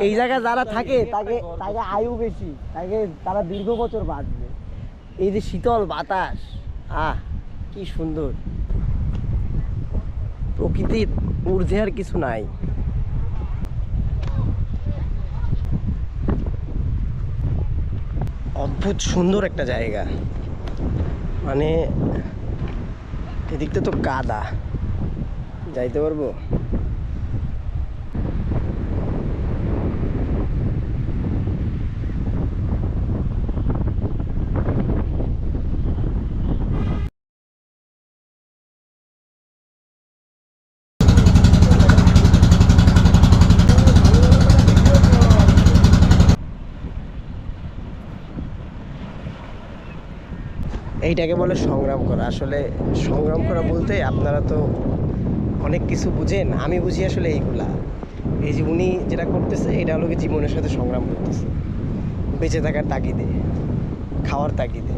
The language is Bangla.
এই জায়গায় যারা থাকে তাকে তাকে আয়ু বেশি। তাকে তারা দীর্ঘ বছর বাঁচবে। এই যে শীতল বাতাস আহ কি সুন্দর। প্রকৃতির ঊর্ধ্বে আর কিছু নাই। অদ্ভুত সুন্দর একটা জায়গা। মানে এদিকটা তো কাদা। যাইতে পারব? এইটাকে বলে সংগ্রাম করা। আসলে সংগ্রাম করা বলতে আপনারা তো অনেক কিছু বুঝেন, আমি বুঝি আসলে এইগুলা। এই যে উনি যেটা করতেছে, এটা হলো জীবনের সাথে সংগ্রাম করতেছে। বেঁচে থাকার তাগিদে, খাওয়ার তাগিদে।